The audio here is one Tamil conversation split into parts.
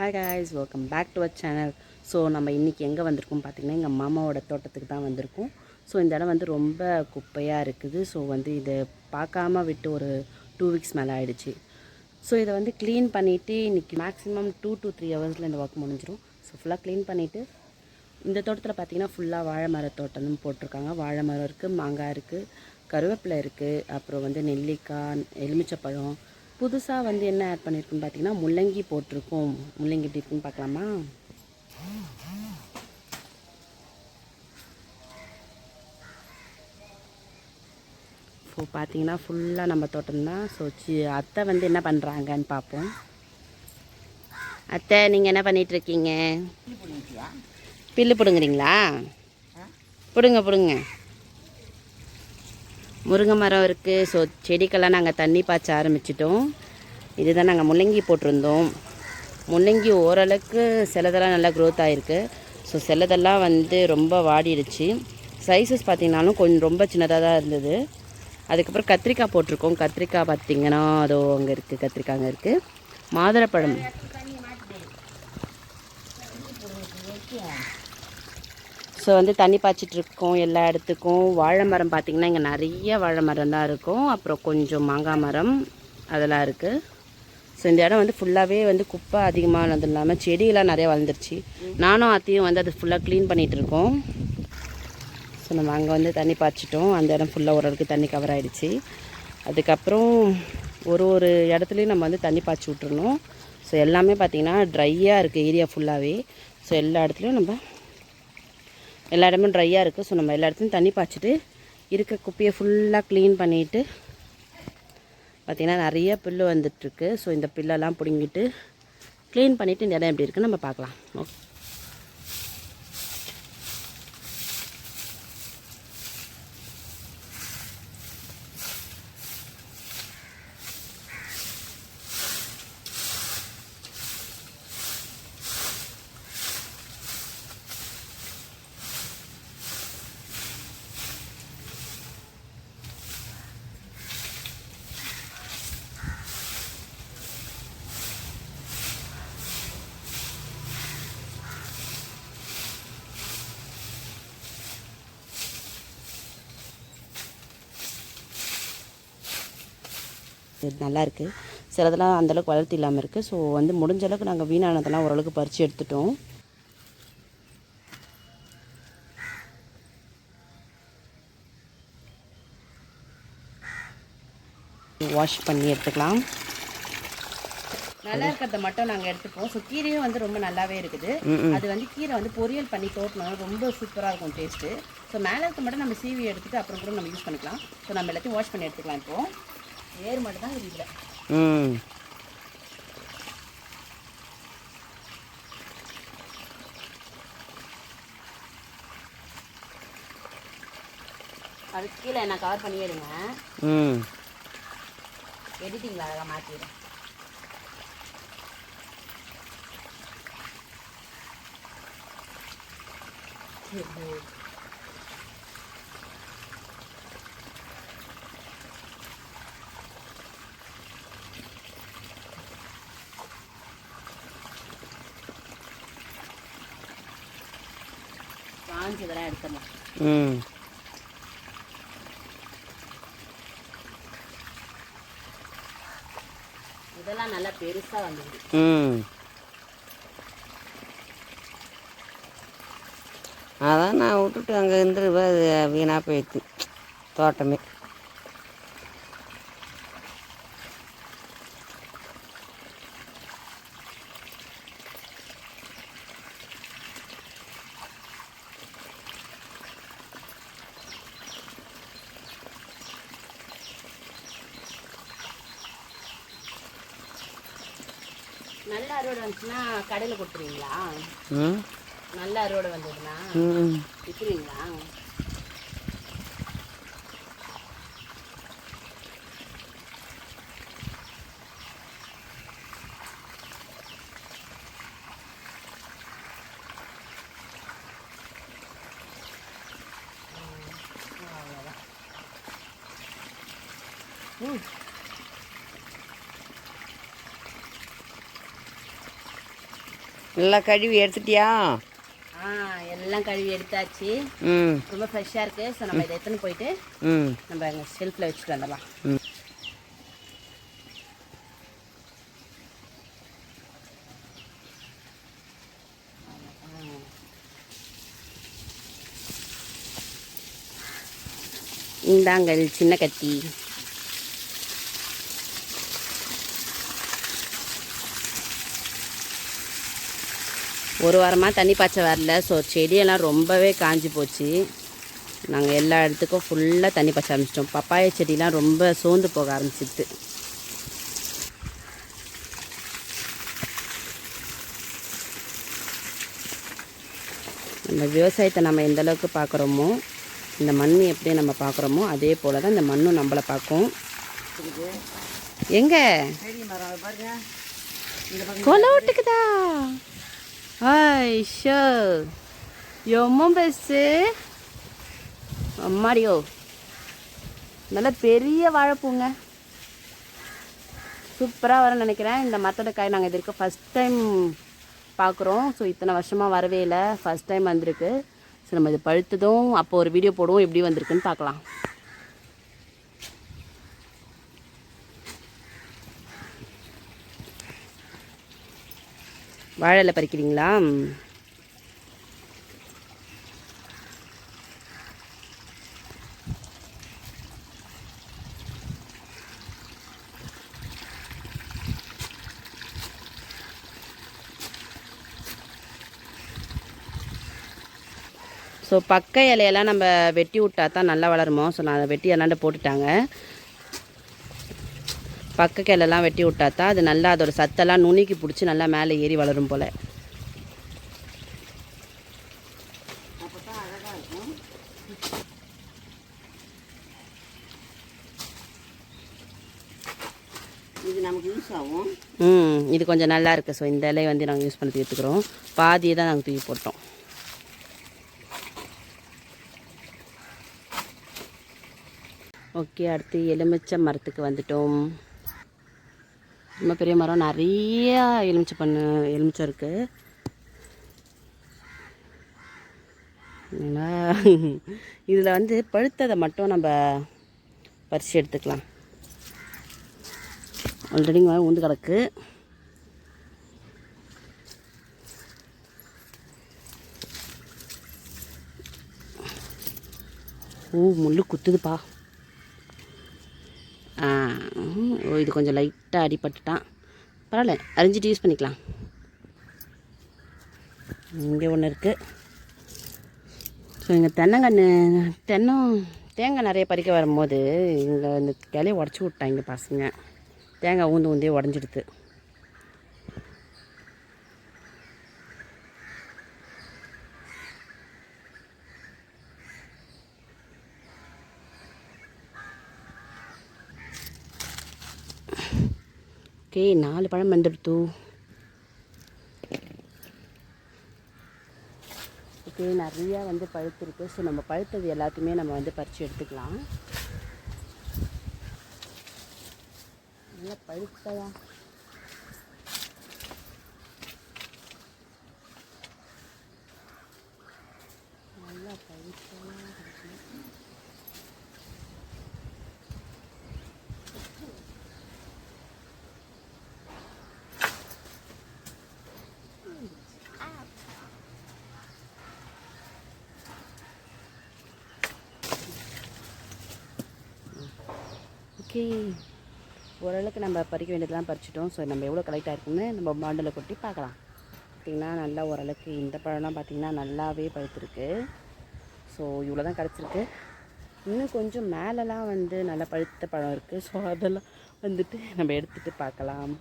Hi guys welcome back to our channel so நம்ம இன்றைக்கி எங்கே வந்திருக்கோம் பார்த்திங்கன்னா எங்கள் மாமாவோட தோட்டத்துக்கு தான் வந்திருக்கோம். ஸோ இந்த இடம் வந்து ரொம்ப குப்பையாக இருக்குது. ஸோ வந்து இதை பார்க்காம விட்டு ஒரு டூ வீக்ஸ் மேலே ஆகிடுச்சு ஸோ இதை வந்து க்ளீன் பண்ணிவிட்டு இன்றைக்கி மேக்ஸிமம் டூ டு த்ரீ ஹவர்ஸில் இந்த ஒர்க் முடிஞ்சிடும் ஸோ ஃபுல்லாக க்ளீன் பண்ணிவிட்டு இந்த தோட்டத்தில் பார்த்தீங்கன்னா ஃபுல்லாக வாழை மர தோட்டம்னு போட்டிருக்காங்க. வாழை மரம் இருக்குது மாங்காய் இருக்குது கருவேப்பிலை இருக்குது அப்புறம் வந்து நெல்லிக்காய் எலுமிச்சப்பழம் புதுசாக வந்து என்ன ஆட் பண்ணியிருக்குன்னு பார்த்தீங்கன்னா முள்ளங்கி போட்டிருக்கோம். முள்ளங்கி எப்படி இருக்குன்னு பார்க்கலாமா? ஸோ பார்த்தீங்கன்னா ஃபுல்லாக நம்ம தோட்டம் தான். ஸோ சி அத்தை வந்து என்ன பண்ணுறாங்கன்னு பார்ப்போம். அத்தை நீங்கள் என்ன பண்ணிட்டு இருக்கீங்க? பில்லு பிடுங்குறீங்களா? பிடுங்க பிடுங்க. முருங்கை மரம் இருக்குது ஸோ செடிக்கெல்லாம் நாங்கள் தண்ணி பாய்ச்ச ஆரம்பிச்சிட்டோம். இதுதான் நாங்கள் முள்ளங்கி போட்டிருந்தோம். முள்ளங்கி ஓரளவுக்கு சிலதெல்லாம் நல்லா க்ரோத் ஆகிருக்கு ஸோ சிலதெல்லாம் வந்து ரொம்ப வாடிடுச்சு. சைஸஸ் பார்த்திங்கனாலும் கொஞ்சம் ரொம்ப சின்னதாக தான் இருந்தது. அதுக்கப்புறம் கத்திரிக்காய் போட்டிருக்கோம். கத்திரிக்காய் பார்த்திங்கன்னா அதோ அங்கே இருக்குது கத்திரிக்காய் அங்கே இருக்குது மாதுளப்பழம் ஸோ வந்து தண்ணி பாய்ச்சிட்ருக்கோம் எல்லா இடத்துக்கும். வாழை மரம் பார்த்திங்கன்னா இங்கே நிறைய வாழை மரம் தான் இருக்கும். அப்புறம் கொஞ்சம் மாங்காய் மரம் அதெல்லாம் இருக்குது ஸோ இந்த இடம் வந்து ஃபுல்லாகவே வந்து குப்பை அதிகமானது இல்லாமல் செடியெல்லாம் நிறைய வளர்ந்துருச்சு. நானும் அத்தையும் வந்து அது ஃபுல்லாக க்ளீன் பண்ணிகிட்ருக்கோம் ஸோ நம்ம அங்கே வந்து தண்ணி பாய்ச்சிட்டோம். அந்த இடம் ஃபுல்லாக ஓரளவுக்கு தண்ணி கவர் ஆகிடுச்சு அதுக்கப்புறம் ஒரு ஒரு இடத்துலையும் நம்ம வந்து தண்ணி பாய்ச்சி விட்ருணும் ஸோ எல்லாமே பார்த்திங்கன்னா ட்ரையாக இருக்குது ஏரியா ஃபுல்லாகவே ஸோ எல்லா இடத்துலையும் நம்ம எல்லா இடமும் ட்ரையாக இருக்குது ஸோ நம்ம எல்லா இடத்துலையும் தண்ணி பாய்ச்சிட்டு இருக்க குப்பையை ஃபுல்லாக க்ளீன் பண்ணிவிட்டு பார்த்திங்கன்னா நிறைய புல்லு வந்துட்டுருக்கு ஸோ இந்த புல்லெல்லாம் பிடுங்கிட்டு க்ளீன் பண்ணிவிட்டு இந்த இடம் எப்படி இருக்குன்னு நம்ம பார்க்கலாம். ஓகே இது நல்லா இருக்குது சிலதெல்லாம் அந்தளவுக்கு வளர்த்தி இல்லாமல் இருக்குது ஸோ வந்து முடிஞ்ச அளவுக்கு நாங்கள் வீணானதெல்லாம் ஓரளவுக்கு பறித்து எடுத்துட்டோம். வாஷ் பண்ணி எடுத்துக்கலாம். நல்லா இருக்கிறத மட்டும் நாங்கள் எடுத்துப்போம். ஸோ கீரையும் வந்து ரொம்ப நல்லாவே இருக்குது. அது வந்து கீரை வந்து பொரியல் பண்ணி தோட்டணும் ரொம்ப சூப்பராக இருக்கும் டேஸ்ட்டு ஸோ மேலே இருக்க மட்டும் நம்ம சீவி எடுத்துட்டு அப்புறம் கூட நம்ம யூஸ் பண்ணிக்கலாம். ஸோ நம்ம எல்லாத்தையும் வாஷ் பண்ணி எடுத்துக்கலாம் இப்போ. ஏர் மட்டும் தான் இருக்குது ம். அதுக்கு கீழே நான் கவர் பண்ணி எடுங்க. ம். எடிட்டிங்கில் அழகாக மாற்றிடுறேன் காஞ்சதெல்லாம் எடுத்துடலாம். ம். இதெல்லாம் நல்லா பெருசாக வந்துடுது. ம். அதான் நான் விட்டுட்டு அங்கே இருந்து வீணாக போயிடுது. தோட்டமே. நல்ல அறுவடை வந்துச்சுன்னா கடையில் கொடுத்துருவீங்களா? நல்ல அறுவடை வந்ததுன்னா விற்கிறீங்களா ம். நல்லா கழுவி எடுத்துட்டியா? ஆ எல்லாம் கழுவி எடுத்தாச்சு. ம். ரொம்ப ஃப்ரெஷ்ஷாக இருக்குது ஸோ நம்ம இதை எடுத்துன்னு போயிட்டு ம். நம்ம எங்கள் ஷெல்ஃபில் வச்சுட்டு வந்துடலாம். ம். இந்தாங்கள் சின்ன கத்தி. ஒரு வாரமாக தண்ணி பாய்ச்ச வரல. ஸோ செடியெல்லாம் ரொம்பவே காஞ்சி போச்சு. நாங்கள் எல்லா இடத்துக்கும் ஃபுல்லாக தண்ணி பாய்ச்ச ஆரம்பிச்சிட்டோம். பப்பாய செடிலாம் ரொம்ப சோர்ந்து போக ஆரம்பிச்சிட்டு நம்ம விவசாயத்தை நம்ம எந்த அளவுக்கு பார்க்குறோமோ இந்த மண் எப்படி நம்ம பார்க்குறோமோ அதே போல் தான் இந்த மண்ணும் நம்மளை பார்க்கும் எங்க? கொலை விட்டுக்குதா? ஐ ஷோ எம்மோ பெஸ்ஸு அம்மாடியோ நல்ல பெரிய வாழைப்பூங்க சூப்பராக வரும்னு நினைக்கிறேன் இந்த மரத்தோட காய் நாங்கள் இது இருக்க ஃபஸ்ட் டைம் பார்க்குறோம் ஸோ இத்தனை வருஷமாக வரவே இல்லை ஃபஸ்ட் டைம் வந்திருக்கு ஸோ நம்ம இது பழுத்ததும் அப்போ ஒரு வீடியோ போடுவோம் எப்படி வந்திருக்குன்னு பார்க்கலாம் வாழை பறிக்கிறீங்களா? ஸோ பக்க இலையெல்லாம் நம்ம வெட்டி விட்டா தான் நல்லா வளருமோ? ஸோ நான் அதை வெட்டி என்னாண்ட போட்டுட்டாங்க. பக்க கிளைலாம் வெட்டி விட்டா தான் அது நல்லா அதோட சத்தெல்லாம் நுணுக்கி பிடிச்சி நல்லா மேலே ஏறி வளரும் போல். இது நமக்கு யூஸ் ஆகும். ம் இது கொஞ்சம் நல்லா இருக்குது ஸோ இந்த இலையை வந்து நாங்கள் யூஸ் பண்ணி எடுத்துக்கிறோம் பாதியை தான் நாங்கள் தூக்கி போட்டோம். ஓகே அடுத்து எலுமிச்சை மரத்துக்கு வந்துட்டோம். ரொம்ப பெரிய மரம் நிறைய எலுமிச்சை பண்ணு எலுமிச்சை இருக்குது இதில் வந்து பழுத்ததை மட்டும் நம்ம பறித்து எடுத்துக்கலாம். ஆல்ரெடி உந்து கிடக்கு. ஓ முள்ளு குத்துதுப்பா. ஓ இது கொஞ்சம் லைட்டாக அடிபட்டுட்டான் பரவாயில்ல அரிஞ்சிட்டு யூஸ் பண்ணிக்கலாம். இங்கே ஒன்று இருக்குது ஸோ இங்கே தென்னங்கன்று தென்னம் தேங்காய் நிறைய பறிக்க வரும்போது இங்கே இந்த கிளையை உடச்சி விட்டாங்க பசங்க தேங்காய் ஊந்து ஊந்தே உடஞ்சிடுது. ஓகே நாலு பழம் வந்துடுத்து. ஓகே நிறையா வந்து பழுத்திருக்கு ஸோ நம்ம பழுத்தது எல்லாத்தையுமே நம்ம வந்து பறித்து எடுத்துக்கலாம். நல்லா பழுத்ததா நல்லா பழுத்ததா இருக்கு. ஓகே. ஓரளவுக்கு நம்ம பறிக்க வேண்டியதெல்லாம் பறிச்சிட்டோம் ஸோ நம்ம எவ்வளோ கலெக்ட் இருக்குன்னு நம்ம பாண்டில் கொட்டி பார்க்கலாம். பார்த்திங்கன்னா நல்லா ஓரளவுக்கு இந்த பழம்லாம் பார்த்திங்கன்னா நல்லாவே பழுத்திருக்கு. ஸோ இவ்வளோ தான் கிடச்சிருக்கு. இன்னும் கொஞ்சம் மேலெலாம் வந்து நல்லா பழுத்த பழம் இருக்குது ஸோ அதெல்லாம் வந்துட்டு நம்ம எடுத்துகிட்டு பார்க்கலாம்.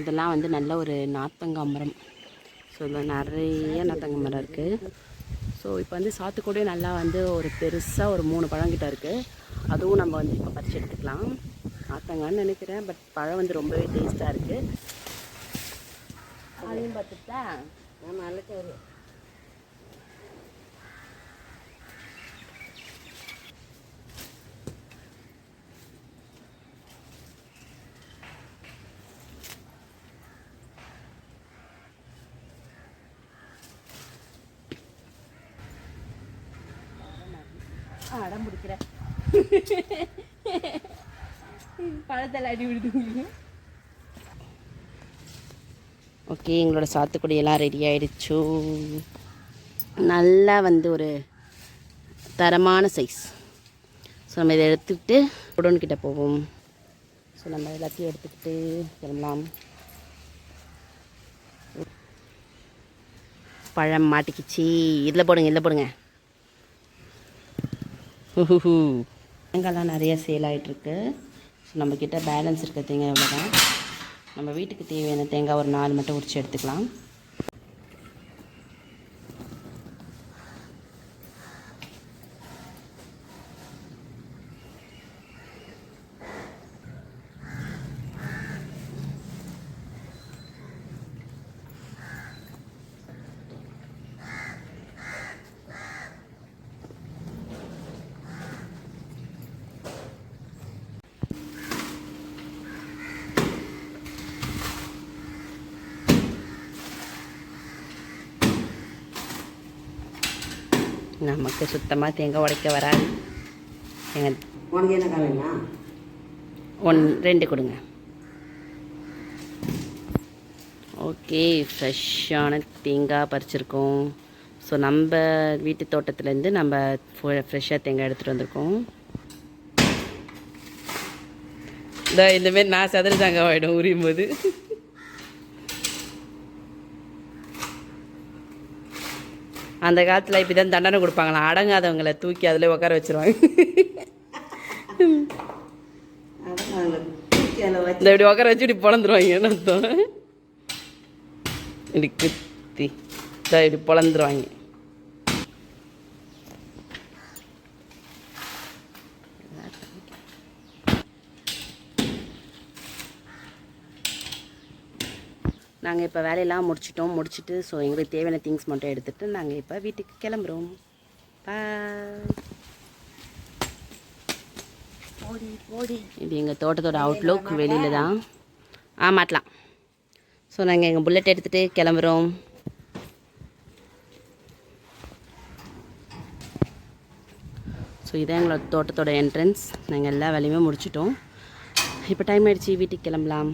இதெல்லாம் வந்து நல்ல ஒரு நாத்தங்காய் மரம். ஸோ இதில் நிறைய நாத்தங்காய் மரம் இருக்குது ஸோ இப்போ வந்து சாத்துக்குடி நல்லா வந்து ஒரு பெருசாக ஒரு மூணு பழம் கிட்ட இருக்குது அதுவும் நம்ம வந்து இப்போ பறிச்சு எடுத்துக்கலாம். நாத்தங்கான்னு நினைக்கிறேன் பட் பழம் வந்து ரொம்பவே டேஸ்ட்டாக இருக்குது அதையும் பார்த்துட்டா ஆமாம் அழைச்சி அடம் பிடிக்கிற பழத்தில் அடி விடுது ஓகே எங்களோட சாத்துக்குடி எல்லாம் ரெடி ஆயிடுச்சு. நல்லா வந்து ஒரு தரமான சைஸ் ஸோ நம்ம இதை எடுத்துக்கிட்டு குடோன் கிட்டே போவோம். ஸோ நம்ம எல்லாத்தையும் எடுத்துக்கிட்டு கிளம்பலாம். பழம் மாட்டிக்கிச்சு. இதில் போடுங்க இதில் போடுங்க. ஹூஹூ தேங்காய்லாம் நிறைய சேல் ஆகிட்டுருக்கு ஸோ நம்மக்கிட்ட பேலன்ஸ் இருக்க தேங்காய் இவ்வளோ தான் நம்ம வீட்டுக்கு தேவையான தேங்காய் ஒரு நாலு மட்டும் உரிச்சு எடுத்துக்கலாம். நமக்கு சுத்தமாக தேங்காய் உடைக்க வராது. எங்கள் உனக்கு என்ன காலையா ஒன் ரெண்டு கொடுங்க. ஓகே ஃப்ரெஷ்ஷான தேங்காய் பறிச்சிருக்கோம். ஸோ நம்ம வீட்டு தோட்டத்துலேருந்து நம்ம ஃப்ரெஷ்ஷாக தேங்காய் எடுத்துகிட்டு வந்திருக்கோம். இந்த இந்தமாரி நான் சதுர தேங்காய் ஆகிடும் உரியும் போது. அந்த காலத்தில் இப்படி தான் தண்டனை கொடுப்பாங்களாம். அடங்காதவங்களை தூக்கி அதில் உட்கார வச்சிருவாங்க. வச்சு இந்த இப்படி உட்கார வச்சு இப்படி பொழந்துருவாங்கன்னு அர்த்தம்? இப்படி குத்தி இப்படி பிறந்துருவாங்க நாங்கள் இப்போ வேலையெல்லாம் முடிச்சிட்டோம் முடிச்சுட்டு ஸோ எங்களுக்கு தேவையான திங்ஸ் மட்டும் எடுத்துகிட்டு நாங்கள் இப்போ வீட்டுக்கு கிளம்புறோம். ஓடி ஓடி இது எங்கள் தோட்டத்தோட அவுட்லுக் வெளியில் தான். ஆ மாட்டலாம். ஸோ நாங்கள் எங்கள் புல்லட் எடுத்துகிட்டு கிளம்புறோம். ஸோ இதான் எங்களோட தோட்டத்தோட என்ட்ரன்ஸ் நாங்கள் எல்லா வேலையுமே முடிச்சிட்டோம். இப்போ டைம் ஆயிடுச்சு வீட்டுக்கு கிளம்பலாம்.